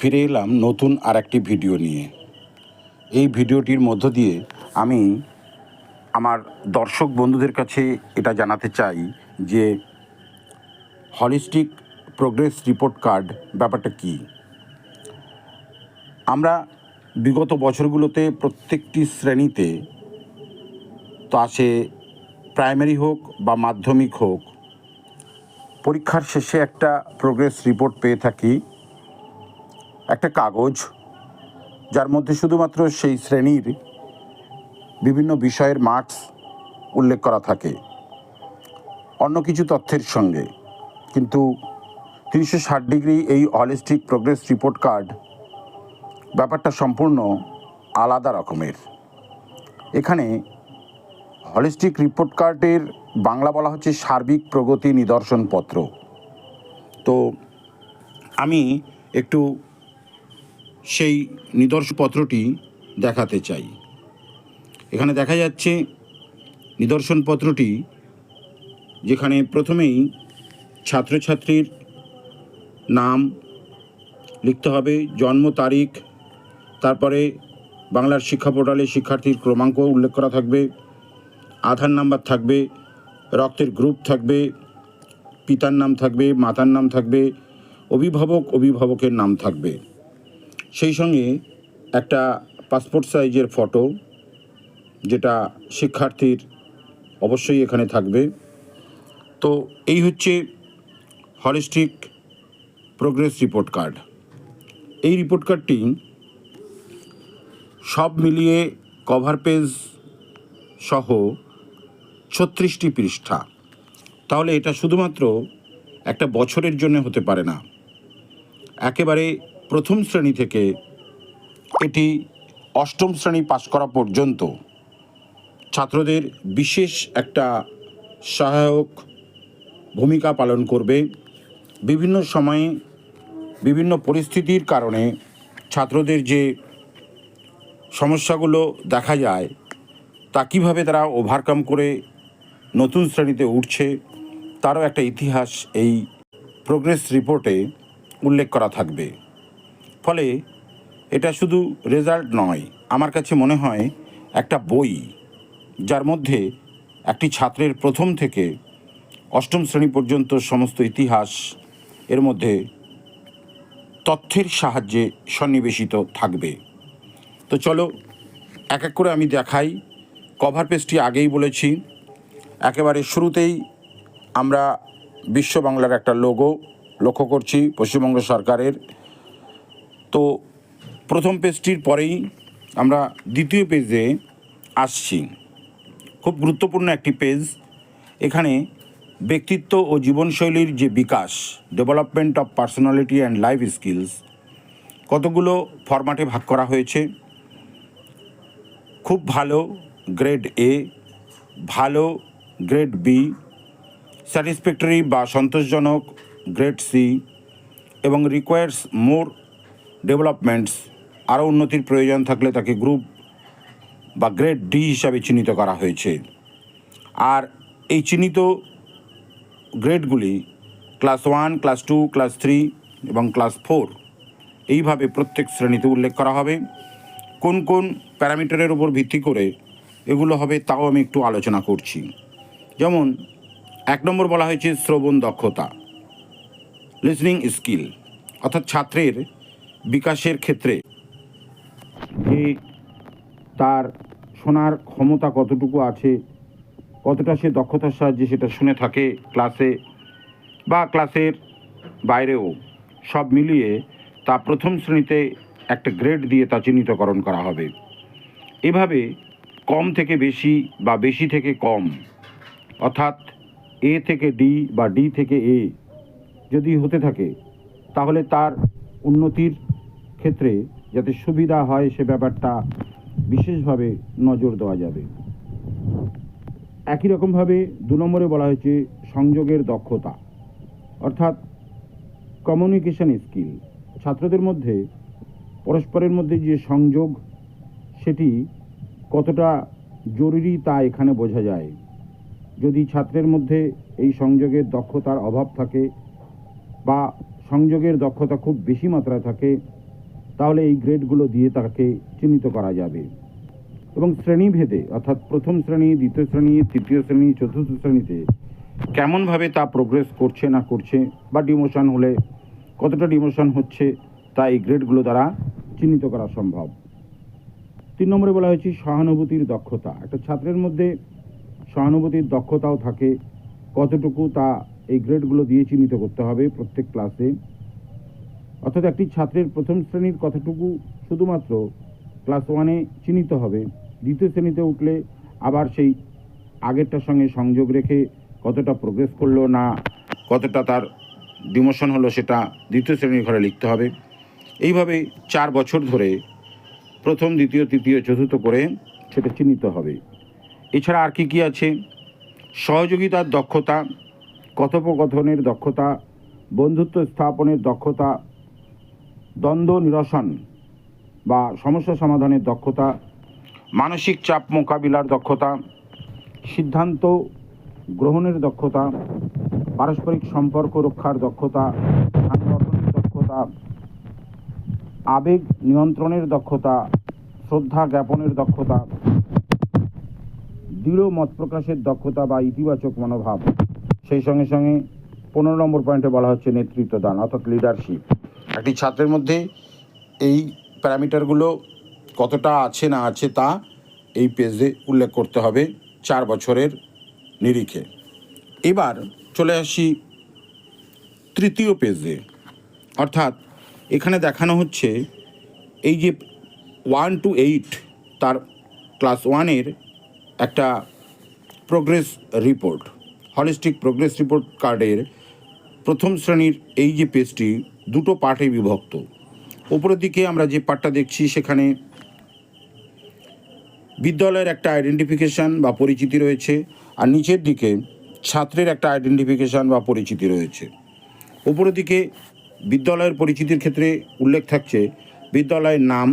ফিরে এলাম নতুন আর একটি ভিডিও নিয়ে। এই ভিডিওটির মধ্য দিয়ে আমি আমার দর্শক বন্ধুদের কাছে এটা জানাতে চাই যে হলিস্টিক প্রোগ্রেস রিপোর্ট কার্ড ব্যাপারটা কী? আমরা বিগত বছরগুলোতে প্রত্যেকটি শ্রেণীতে তা সে প্রাইমারি হোক বা মাধ্যমিক হোক, পরীক্ষার শেষে একটা প্রোগ্রেস রিপোর্ট পেয়ে থাকি। একটা কাগজ, যার মধ্যে শুধুমাত্র সেই শ্রেণির বিভিন্ন বিষয়ের মার্কস উল্লেখ করা থাকে। অন্য কিছু তথ্যের সঙ্গে। কিন্তু তিনশো ষাট ডিগ্রি এই হলিস্টিক প্রোগ্রেস রিপোর্ট কার্ড ব্যাপারটা সম্পূর্ণ আলাদা রকমের। এখানে হলিস্টিক রিপোর্ট কার্ডের বাংলা বলা হচ্ছে সার্বিক প্রগতি নিদর্শনপত্র। তো আমি একটু সেই নিদর্শনপত্রটি দেখাতে চাই। এখানে দেখা যাচ্ছে নিদর্শনপত্রটি যেখানে প্রথমেই ছাত্রছাত্রীর নাম লিখতে হবে, জন্ম তারিখ, তারপরে বাংলার শিক্ষা পোর্টালে শিক্ষার্থীর ক্রমাঙ্ক উল্লেখ করা থাকবে, আধার নাম্বার থাকবে, রক্তের গ্রুপ থাকবে, পিতার নাম থাকবে, মাতার নাম থাকবে, অভিভাবক, অভিভাবকের নাম থাকবে। সেই সঙ্গে একটা পাসপোর্ট সাইজের ফটো যেটা শিক্ষার্থীর অবশ্যই এখানে থাকবে। তো এই হচ্ছে হলিস্টিক প্রোগ্রেস রিপোর্ট কার্ড এই রিপোর্ট কার্ডটি সব মিলিয়ে কভার পেজ সহ ছত্রিশটি পৃষ্ঠা। তাহলে এটা শুধুমাত্র একটা বছরের জন্য হতে পারে না। একেবারে প্রথম শ্রেণি থেকে এটি অষ্টম শ্রেণি পাশ করা পর্যন্ত ছাত্রদের বিশেষ একটা সহায়ক ভূমিকা পালন করবে। বিভিন্ন সময়ে বিভিন্ন পরিস্থিতির কারণে ছাত্রদের যে সমস্যাগুলো দেখা যায়, তা কীভাবে তারা ওভারকাম করে নতুন শ্রেণীতে উঠছে, তারও একটা ইতিহাস এই প্রোগ্রেস রিপোর্টে উল্লেখ করা থাকবে। ফলে এটা শুধু রেজাল্ট নয়, আমার কাছে মনে হয় একটা বই যার মধ্যে একটি ছাত্রের প্রথম থেকে অষ্টম শ্রেণি পর্যন্ত সমস্ত ইতিহাস এর মধ্যে তথ্যের সাহায্যে সন্নিবেশিত থাকবে। তো চলো, এক এক করে আমি দেখাই। কভার পেজটি আগেই বলেছি, একেবারে শুরুতেই আমরা বিশ্ব বাংলার একটা লোগো লক্ষ্য করছি, পশ্চিমবঙ্গ সরকারের। তো প্রথম পেজটির পরেই আমরা দ্বিতীয় পেজে আসছি। খুব গুরুত্বপূর্ণ একটি পেজ। এখানে ব্যক্তিত্ব ও জীবনশৈলীর যে বিকাশ development of personality and life skills কতগুলো ফরম্যাটে ভাগ করা হয়েছে। খুব ভালো গ্রেড এ ভালো গ্রেড বি স্যাটিসফ্যাক্টরি বা সন্তোষজনক গ্রেড সি এবং রিকোয়ার্স মোর ডেভেলপমেন্টস, আরও উন্নতির প্রয়োজন থাকলে তাকে গ্রুপ বা গ্রেড ডি হিসাবে চিহ্নিত করা হয়েছে। আর এই চিহ্নিত গ্রেডগুলি class one, class two, class three এবং ক্লাস ফোর এইভাবে প্রত্যেক শ্রেণীতে উল্লেখ করা হবে। কোন কোন প্যারামিটারের উপর ভিত্তি করে এগুলো হবে তাও আমি একটু আলোচনা করছি। যেমন, এক নম্বর বলা হয়েছে শ্রবণ দক্ষতা লিসনিং স্কিল অর্থাৎ ছাত্রের বিকাশের ক্ষেত্রে। যে তার শোনার ক্ষমতা কতটুকু আছে, কতটা সে দক্ষতার সাহায্যে সেটা শুনে থাকে ক্লাসে বা ক্লাসের বাইরেও, সব মিলিয়ে তা প্রথম শ্রেণীতে একটা গ্রেড দিয়ে তা চিহ্নিতকরণ করা হবে। এভাবে কম থেকে বেশি বা বেশি থেকে কম, অর্থাৎ এ থেকে ডি বা ডি থেকে এ যদি হতে থাকে, তাহলে তার উন্নতির ক্ষেত্রে যাতে সুবিধা হয় সে ব্যাপারটা বিশেষভাবে নজর দেওয়া যাবে। একই রকমভাবে দু নম্বরে বলা হয়েছে সংযোগের দক্ষতা, অর্থাৎ কমিউনিকেশন স্কিল ছাত্রদের মধ্যে, পরস্পরের মধ্যে যে সংযোগ, সেটি কতটা জরুরি তা এখানে বোঝা যায়। যদি ছাত্রের মধ্যে এই সংযোগের দক্ষতার অভাব থাকে বা সংযোগের দক্ষতা খুব বেশি মাত্রায় থাকে, তাহলে এই গ্রেডগুলো দিয়ে তাকে চিহ্নিত করা যাবে। এবং শ্রেণীভেদে, অর্থাৎ প্রথম শ্রেণি, দ্বিতীয় শ্রেণি, তৃতীয় শ্রেণি, চতুর্থ শ্রেণীতে কেমনভাবে তা প্রোগ্রেস করছে না করছে, বা ডিমোশন হলে কতটা ডিমোশন হচ্ছে, তা এই গ্রেডগুলো দ্বারা চিহ্নিত করা সম্ভব। তিন নম্বরে বলা হয়েছে সহানুভূতির দক্ষতা। একটা ছাত্রের মধ্যে সহানুভূতির দক্ষতাও থাকে, কতটুকু তা এই গ্রেডগুলো দিয়ে চিহ্নিত করতে হবে প্রত্যেক ক্লাসে। অর্থাৎ একটি ছাত্রের প্রথম শ্রেণির কতটুকু শুধুমাত্র ক্লাস ওয়ানে চিহ্নিত হবে। দ্বিতীয় শ্রেণীতে উঠলে আবার সেই আগেরটার সঙ্গে সংযোগ রেখে কতটা প্রোগ্রেস করল না কতটা তার ডিমোশন হলো সেটা দ্বিতীয় শ্রেণির ঘরে লিখতে হবে। এইভাবে চার বছর ধরে প্রথম, দ্বিতীয়, তৃতীয়, চতুর্থ করে সেটা চিহ্নিত হবে। এছাড়া আর কি কী আছে? সহযোগিতার দক্ষতা কথোপকথনের দক্ষতা, বন্ধুত্ব স্থাপনের দক্ষতা, দ্বন্দ্ব নিরসন বা সমস্যা সমাধানের দক্ষতা, মানসিক চাপ মোকাবিলার দক্ষতা, সিদ্ধান্ত গ্রহণের দক্ষতা, পারস্পরিক সম্পর্ক রক্ষার দক্ষতা, সাংগঠনিক দক্ষতা, আবেগ নিয়ন্ত্রণের দক্ষতা, শ্রদ্ধা জ্ঞাপনের দক্ষতা, দৃঢ় মত প্রকাশের দক্ষতা বা ইতিবাচক মনোভাব। সেই সঙ্গে সঙ্গে পনেরো নম্বর পয়েন্টে বলা হচ্ছে নেতৃত্ব দান অর্থাৎ লিডারশিপ একটি ছাত্রের মধ্যে এই প্যারামিটারগুলো কতটা আছে না আছে তা এই পেজে উল্লেখ করতে হবে চার বছরের নিরিখে। এবার চলে আসি তৃতীয় পেজে অর্থাৎ এখানে দেখানো হচ্ছে এই যে ওয়ান টু এইট তার ক্লাস ওয়ানের একটা progress report holistic progress report কার্ডের প্রথম শ্রেণির এই যে পেজটি দুটো পার্টে বিভক্ত। উপরের দিকে আমরা যে পার্টটা দেখছি, সেখানে বিদ্যালয়ের একটা আইডেন্টিফিকেশান বা পরিচিতি রয়েছে, আর নিচের দিকে ছাত্রের একটা আইডেন্টিফিকেশান বা পরিচিতি রয়েছে। উপরের দিকে বিদ্যালয়ের পরিচিতির ক্ষেত্রে উল্লেখ থাকছে, বিদ্যালয়ের নাম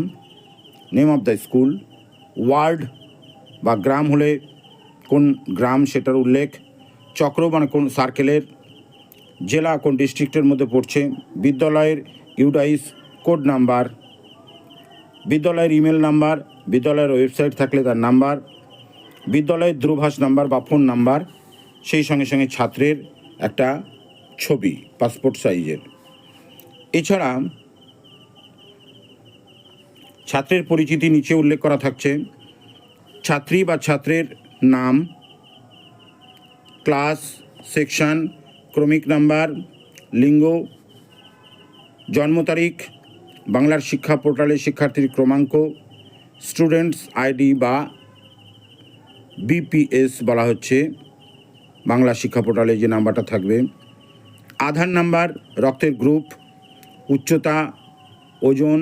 name of the school ward বা গ্রাম হলে কোন গ্রাম সেটার উল্লেখ চক্র মানে কোন সার্কেলের জেলা কোন ডিস্ট্রিক্টের মধ্যে পড়ছে, বিদ্যালয়ের ইউডাইস কোড নাম্বার বিদ্যালয়ের ইমেল নাম্বার বিদ্যালয়ের ওয়েবসাইট থাকলে তার নাম্বার বিদ্যালয়ের দূরভাষ নাম্বার বা ফোন নাম্বার সেই সঙ্গে সঙ্গে ছাত্রের একটা ছবি পাসপোর্ট সাইজের এছাড়া ছাত্রের পরিচিতি নিচে উল্লেখ করা থাকছে, ছাত্রী বা ছাত্রের নাম ক্লাস, সেকশন, ক্রমিক নাম্বার, লিঙ্গ, জন্ম তারিখ, বাংলার শিক্ষা পোর্টালে শিক্ষার্থীর ক্রমাঙ্ক, স্টুডেন্টস আইডি বা বিপিএস বলা হচ্ছে। বাংলা শিক্ষা পোর্টালে যে নাম্বারটা থাকবে। আধার নাম্বার, রক্তের গ্রুপ, উচ্চতা, ওজন,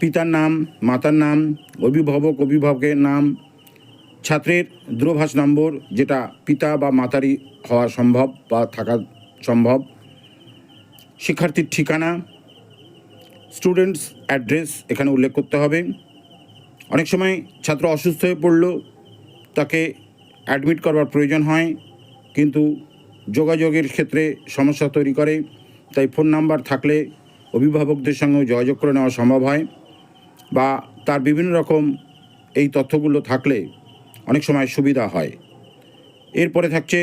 পিতার নাম, মাতার নাম, অভিভাবক, অভিভাবকের নাম ছাত্রের দূরভাষ নম্বর, যেটা পিতা বা মাতারই হওয়া সম্ভব বা থাকা সম্ভব। শিক্ষার্থীর ঠিকানা স্টুডেন্টস অ্যাড্রেস এখানে উল্লেখ করতে হবে। অনেক সময় ছাত্র অসুস্থ হয়ে পড়ল, তাকে অ্যাডমিট করবার প্রয়োজন হয়, কিন্তু যোগাযোগের ক্ষেত্রে সমস্যা তৈরি করে, তাই ফোন নাম্বার থাকলে অভিভাবকদের সঙ্গেও যোগাযোগ করে নেওয়া সম্ভব হয়। বা তার বিভিন্ন রকম এই তথ্যগুলো থাকলে অনেক সময় সুবিধা হয়। এরপরে থাকছে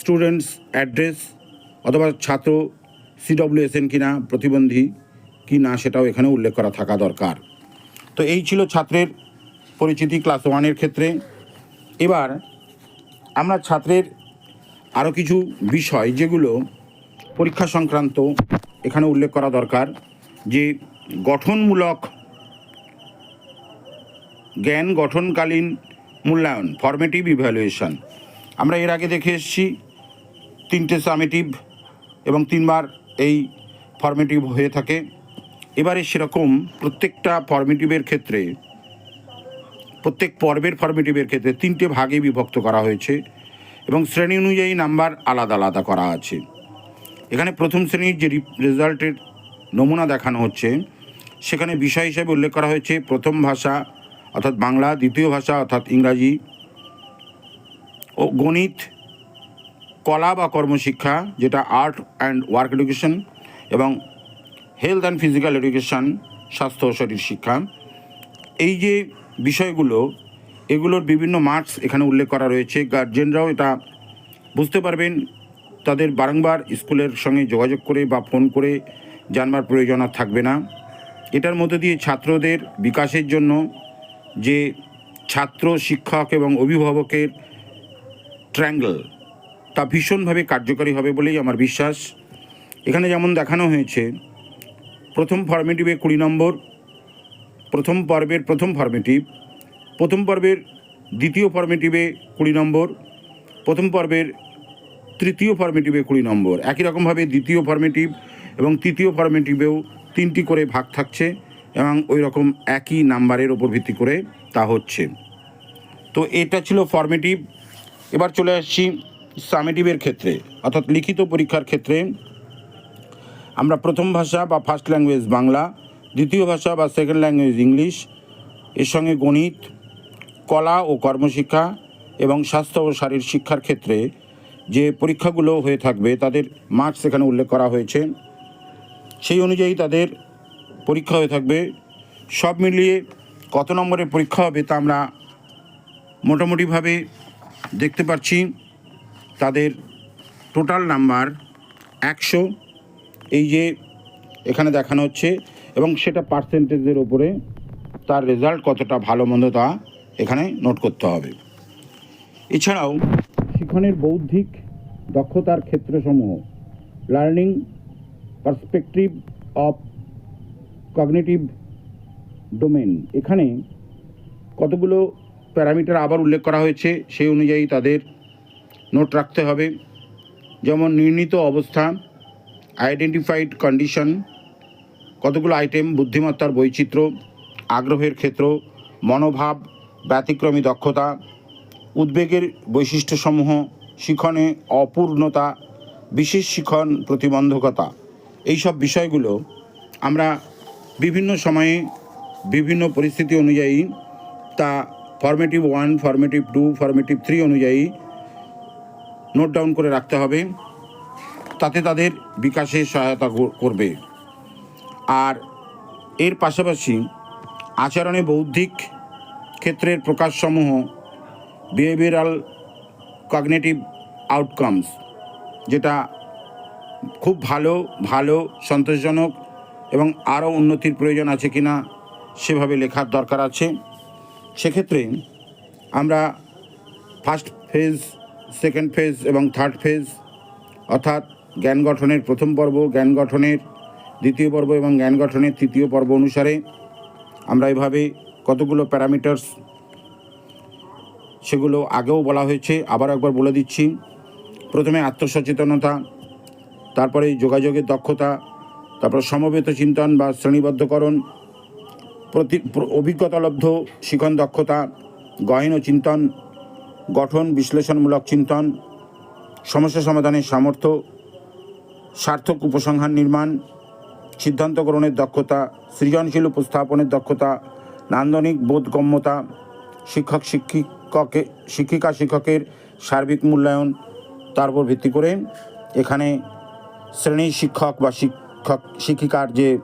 স্টুডেন্টস অ্যাড্রেস অথবা ছাত্র সিডব্লিউএসএন কিনা প্রতিবন্ধী কি না সেটাও এখানে উল্লেখ করা থাকা দরকার। তো এই ছিল ছাত্রের পরিচিতি ক্লাস ওয়ানের ক্ষেত্রে। এবার আমরা ছাত্রের আরও কিছু বিষয় যেগুলো পরীক্ষা সংক্রান্ত এখানে উল্লেখ করা দরকার যে গঠনমূলক জ্ঞান গঠনকালীন মূল্যায়ন ফর্মেটিভ ইভ্যালুয়েশন আমরা এর আগে দেখে এসেছি তিনটে সামেটিভ এবং তিনবার এই ফর্মেটিভ হয়ে থাকে। এবারে সেরকম প্রত্যেকটা ফর্মেটিভের ক্ষেত্রে, প্রত্যেক পর্বের ফর্মেটিভের ক্ষেত্রে তিনটে ভাগে বিভক্ত করা হয়েছে এবং শ্রেণি অনুযায়ী নাম্বার আলাদা আলাদা করা আছে। এখানে প্রথম শ্রেণির যে রেজাল্টের নমুনা দেখানো হচ্ছে, সেখানে বিষয় হিসেবে উল্লেখ করা হয়েছে প্রথম ভাষা অর্থাৎ বাংলা দ্বিতীয় ভাষা, অর্থাৎ ইংরাজি ও গণিত, কলা বা কর্মশিক্ষা, যেটা আর্ট অ্যান্ড ওয়ার্ক এডুকেশন এবং হেলথ অ্যান্ড ফিজিক্যাল এডুকেশন, স্বাস্থ্য ও শরীর শিক্ষা। এই যে বিষয়গুলো, এগুলোর বিভিন্ন মার্কস এখানে উল্লেখ করা রয়েছে। গার্জেনরাও এটা বুঝতে পারবেন। তাদের বারংবার স্কুলের সঙ্গে যোগাযোগ করে বা ফোন করে জানবার প্রয়োজন আর থাকবে না। এটার মধ্যে দিয়ে ছাত্রদের বিকাশের জন্য যে ছাত্র, শিক্ষক এবং অভিভাবকের ট্র্যাঙ্গল তা ভীষণভাবে কার্যকরী হবে বলেই আমার বিশ্বাস। এখানে যেমন দেখানো হয়েছে, প্রথম ফর্মেটিভে কুড়ি নম্বর, প্রথম পর্বের প্রথম ফর্মেটিভ প্রথম পর্বের দ্বিতীয় ফর্মেটিভে কুড়ি নম্বর, প্রথম পর্বের তৃতীয় ফর্মেটিভে কুড়ি নম্বর। একই রকমভাবে দ্বিতীয় ফর্মেটিভ এবং তৃতীয় ফর্মেটিভেও তিনটি করে ভাগ থাকছে। এবং ওই রকম একই নাম্বারের ওপর ভিত্তি করে তা হচ্ছে। তো এটা ছিল ফর্মেটিভ এবার চলে আসছি সামেটিভের ক্ষেত্রে, অর্থাৎ লিখিত পরীক্ষার ক্ষেত্রে। আমরা প্রথম ভাষা বা ফার্স্ট ল্যাঙ্গুয়েজ বাংলা, দ্বিতীয় ভাষা বা সেকেন্ড ল্যাঙ্গুয়েজ ইংলিশ, এর সঙ্গে গণিত, কলা ও কর্মশিক্ষা এবং স্বাস্থ্য ও শারীর শিক্ষার ক্ষেত্রে যে পরীক্ষাগুলো হয়ে থাকবে, তাদের মার্কস এখানে উল্লেখ করা হয়েছে। সেই অনুযায়ী তাদের পরীক্ষা হয়ে থাকবে। সব মিলিয়ে কত নম্বরের পরীক্ষা হবে তা আমরা মোটামুটিভাবে দেখতে পাচ্ছি তাদের টোটাল নাম্বার একশো। এই যে এখানে দেখানো হচ্ছে এবং সেটা পার্সেন্টেজের ওপরে তার রেজাল্ট কতটা ভালো মন্দ তা এখানে নোট করতে হবে। এছাড়াও শিক্ষণের বৌদ্ধিক দক্ষতার ক্ষেত্রসমূহ learning perspective of cognitive domain এখানে কতগুলো প্যারামিটার আবার উল্লেখ করা হয়েছে সেই অনুযায়ী তাদের নোট রাখতে হবে। যেমন নির্ণীত অবস্থা আইডেন্টিফাইড কন্ডিশন কতগুলো আইটেম বুদ্ধিমত্তার বৈচিত্র্য, আগ্রহের ক্ষেত্র, মনোভাব, ব্যতিক্রমী দক্ষতা, উদ্বেগের বৈশিষ্ট্যসমূহ, শিখনে অপূর্ণতা, বিশেষ শিখন প্রতিবন্ধকতা। এইসব বিষয়গুলো আমরা বিভিন্ন সময়ে বিভিন্ন পরিস্থিতি অনুযায়ী তা formative one formative two formative three অনুযায়ী নোট ডাউন করে রাখতে হবে। তাতে তাদের বিকাশে সহায়তা করবে। আর এর পাশাপাশি আচরণে বৌদ্ধিক ক্ষেত্রের প্রকাশসমূহ বিহেভিয়ারাল কগনেটিভ আউটকামস যেটা খুব ভালো ভালো, সন্তোষজনক এবং আরও উন্নতির প্রয়োজন আছে কি না সেভাবে লেখার দরকার আছে। সেক্ষেত্রে আমরা ফার্স্ট ফেজ সেকেন্ড ফেজ এবং থার্ড ফেজ অর্থাৎ জ্ঞান গঠনের প্রথম পর্ব, জ্ঞান গঠনের দ্বিতীয় পর্ব এবং জ্ঞান গঠনের তৃতীয় পর্ব অনুসারে আমরা এভাবে কতগুলো প্যারামিটার্স সেগুলো আগেও বলা হয়েছে আবার একবার বলে দিচ্ছি। প্রথমে আত্মসচেতনতা, তারপরে যোগাযোগের দক্ষতা তারপর সমবেত চিন্তন বা শ্রেণীবদ্ধকরণ, প্রতি অভিজ্ঞতালব্ধ, শিখন দক্ষতা, গহীন চিন্তন, গঠন, বিশ্লেষণমূলক চিন্তন, সমস্যা সমাধানের সামর্থ্য, সার্থক উপসংহার নির্মাণ সিদ্ধান্ত গ্রহণের দক্ষতা, সৃজনশীল উপস্থাপনের দক্ষতা, নান্দনিক বোধগম্যতা, শিক্ষক শিক্ষিককে, শিক্ষিকা শিক্ষকের সার্বিক মূল্যায়ন, তার উপর ভিত্তি করে এখানে শ্রেণি শিক্ষক বা শিক্ষক শিক্ষিকার যে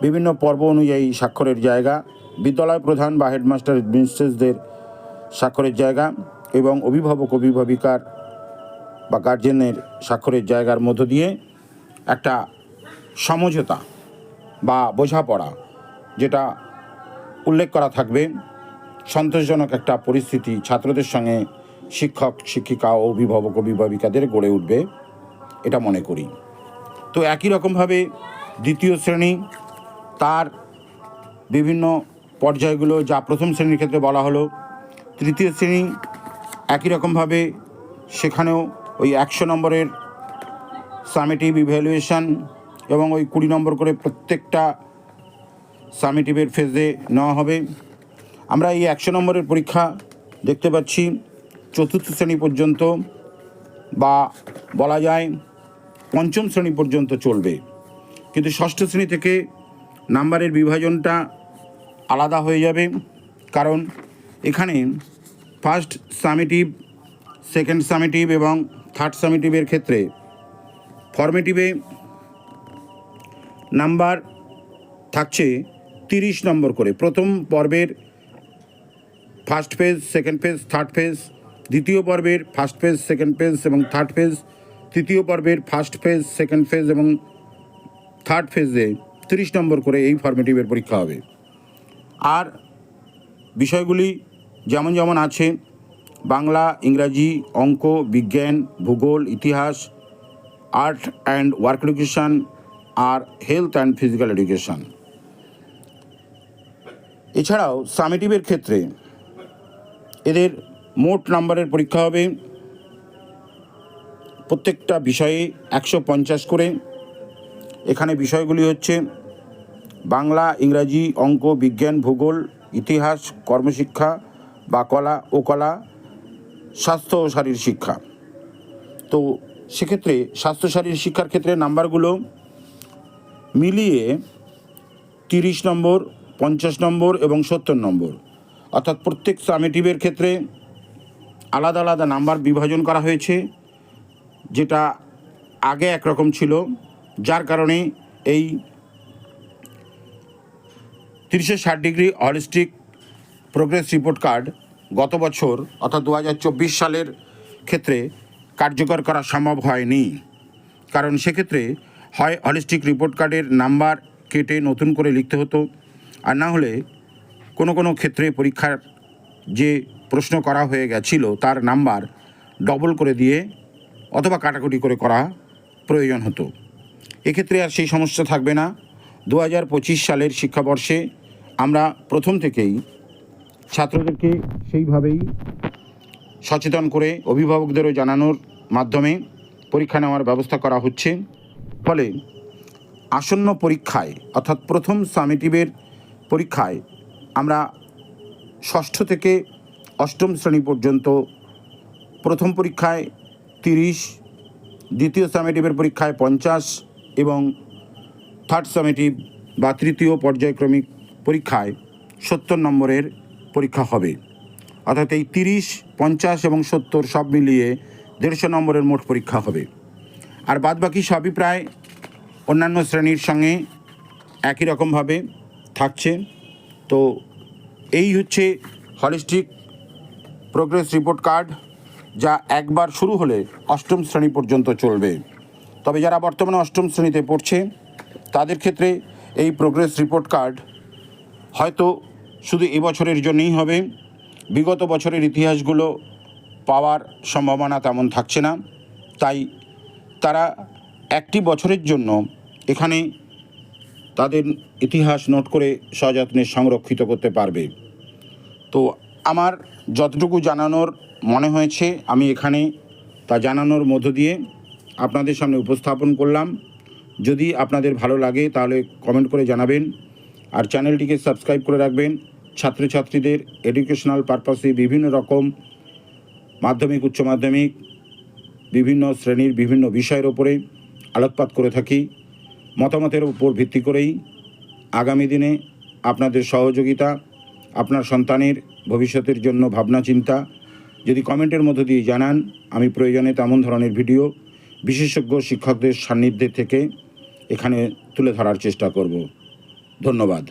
বিভিন্ন পর্ব অনুযায়ী স্বাক্ষরের জায়গা, বিদ্যালয় প্রধান বা হেডমাস্টার মিস্ট্রেসদের স্বাক্ষরের জায়গা এবং অভিভাবক, অভিভাবিকার বা গার্জেনের স্বাক্ষরের জায়গার মধ্য দিয়ে একটা সমঝোতা বা বোঝাপড়া যেটা উল্লেখ করা থাকবে। সন্তোষজনক একটা পরিস্থিতি ছাত্রদের সঙ্গে শিক্ষক, শিক্ষিকা ও অভিভাবক, অভিভাবিকাদের গড়ে উঠবে, এটা মনে করি। তো একই রকমভাবে দ্বিতীয় শ্রেণি তার বিভিন্ন পর্যায়গুলো, যা প্রথম শ্রেণির ক্ষেত্রে বলা হলো। তৃতীয় শ্রেণি একই রকমভাবে সেখানেও ওই একশো নম্বরের সামেটিভ ইভ্যালুয়েশন এবং ওই কুড়ি নম্বর করে প্রত্যেকটা সামেটিভের ফেজে নেওয়া হবে। আমরা এই একশো নম্বরের পরীক্ষা দেখতে পাচ্ছি, চতুর্থ শ্রেণি পর্যন্ত বা বলা যায় পঞ্চম শ্রেণি পর্যন্ত চলবে। কিন্তু ষষ্ঠ শ্রেণি থেকে নাম্বারের বিভাজনটা আলাদা হয়ে যাবে, কারণ এখানে ফার্স্ট সামেটিভ সেকেন্ড সামেটিভ এবং থার্ড সামেটিভের ক্ষেত্রে ফর্মেটিভে নাম্বার থাকছে তিরিশ নম্বর করে। প্রথম পর্বের first phase second phase third phase দ্বিতীয় পর্বের ফার্স্ট ফেজ সেকেন্ড ফেজ এবং থার্ড ফেজ তৃতীয় পর্বের ফার্স্ট ফেজ সেকেন্ড ফেজ এবং থার্ড ফেজে তিরিশ নম্বর করে এই ফর্মেটিভের পরীক্ষা হবে। আর বিষয়গুলি যেমন যেমন আছে, বাংলা, ইংরাজি, অঙ্ক, বিজ্ঞান, ভূগোল, ইতিহাস আর্ট অ্যান্ড ওয়ার্ক এডুকেশন আর হেলথ অ্যান্ড ফিজিক্যাল এডুকেশন এছাড়াও সামেটিভের ক্ষেত্রে এদের মোট নাম্বারের পরীক্ষা হবে। প্রত্যেকটা বিষয়ে একশো পঞ্চাশ করে। এখানে বিষয়গুলি হচ্ছে, বাংলা, ইংরাজি, অঙ্ক, বিজ্ঞান, ভূগোল, ইতিহাস, কর্মশিক্ষা, বা কলা ও কলা, স্বাস্থ্য ও শারীর শিক্ষা। তো সেক্ষেত্রে স্বাস্থ্য শারীর শিক্ষার ক্ষেত্রে নাম্বারগুলো মিলিয়ে তিরিশ নম্বর, পঞ্চাশ নম্বর এবং সত্তর নম্বর। অর্থাৎ প্রত্যেক সামেটিভের ক্ষেত্রে আলাদা আলাদা নাম্বার বিভাজন করা হয়েছে। যেটা আগে একরকম ছিল, যার কারণে এই তিরিশে ষাট degree holistic progress report card গত বছর, অর্থাৎ দু হাজার চব্বিশ সালের ক্ষেত্রে কার্যকর করা সম্ভব হয়নি। কারণ সেক্ষেত্রে হয় হলিস্টিক রিপোর্ট কার্ডের নাম্বার কেটে নতুন করে লিখতে হতো, আর না হলে কোনো কোনো ক্ষেত্রে পরীক্ষার যে প্রশ্ন করা হয়ে গেছিল, তার নাম্বার ডবল করে দিয়ে অথবা কাটাকুটি করে করা প্রয়োজন হতো। এক্ষেত্রে আর সেই সমস্যা থাকবে না। দু হাজার পঁচিশ সালের শিক্ষাবর্ষে আমরা প্রথম থেকেই ছাত্রদেরকে সেইভাবেই সচেতন করে অভিভাবকদেরও জানানোর মাধ্যমে পরীক্ষা নেওয়ার ব্যবস্থা করা হচ্ছে। ফলে আসন্ন পরীক্ষায়, অর্থাৎ প্রথম সামেটিভের পরীক্ষায় আমরা ষষ্ঠ থেকে অষ্টম শ্রেণি পর্যন্ত প্রথম পরীক্ষায় তিরিশ, দ্বিতীয় সামেটিভের পরীক্ষায় পঞ্চাশ এবং থার্ড সামেটিভ বা তৃতীয় পর্যায়ক্রমিক পরীক্ষায় সত্তর নম্বরের পরীক্ষা হবে। অর্থাৎ এই তিরিশ, পঞ্চাশ এবং সত্তর সব মিলিয়ে দেড়শো নম্বরের মোট পরীক্ষা হবে। আর বাদবাকি সবই প্রায় অন্যান্য শ্রেণির সঙ্গে একই রকমভাবে থাকছে। তো এই হচ্ছে হলিস্টিক প্রোগ্রেস রিপোর্ট কার্ড যা একবার শুরু হলে অষ্টম শ্রেণি পর্যন্ত চলবে। তবে যারা বর্তমানে অষ্টম শ্রেণীতে পড়ছে, তাদের ক্ষেত্রে এই প্রোগ্রেস রিপোর্ট কার্ড হয়তো শুধু এবছরের জন্যই হবে। বিগত বছরের ইতিহাসগুলো পাওয়ার সম্ভাবনা তেমন থাকছে না। তাই তারা একটি বছরের জন্য এখানে তাদের ইতিহাস নোট করে সযত্নে সংরক্ষিত করতে পারবে। তো আমার যতটুকু জানানোর মনে হয়েছে, আমি এখানে তা জানানোর মধ্য দিয়ে আপনাদের সামনে উপস্থাপন করলাম। যদি আপনাদের ভালো লাগে, তাহলে কমেন্ট করে জানাবেন। আর চ্যানেলটিকে সাবস্ক্রাইব করে রাখবেন। ছাত্রছাত্রীদের এডুকেশনাল পারপাসে বিভিন্ন রকম মাধ্যমিক, উচ্চ মাধ্যমিক, বিভিন্ন শ্রেণির বিভিন্ন বিষয়ের ওপরে আলোকপাত করে থাকি। মতামতের উপর ভিত্তি করেই আগামী দিনে আপনাদের সহযোগিতা, আপনার সন্তানের ভবিষ্যতের জন্য ভাবনা চিন্তা যদি কমেন্টের মধ্য দিয়ে জানান, আমি প্রয়োজনে তেমন ধরনের ভিডিও বিশেষজ্ঞ শিক্ষকদের সান্নিধ্যে থেকে এখানে তুলে ধরার চেষ্টা করব। ধন্যবাদ।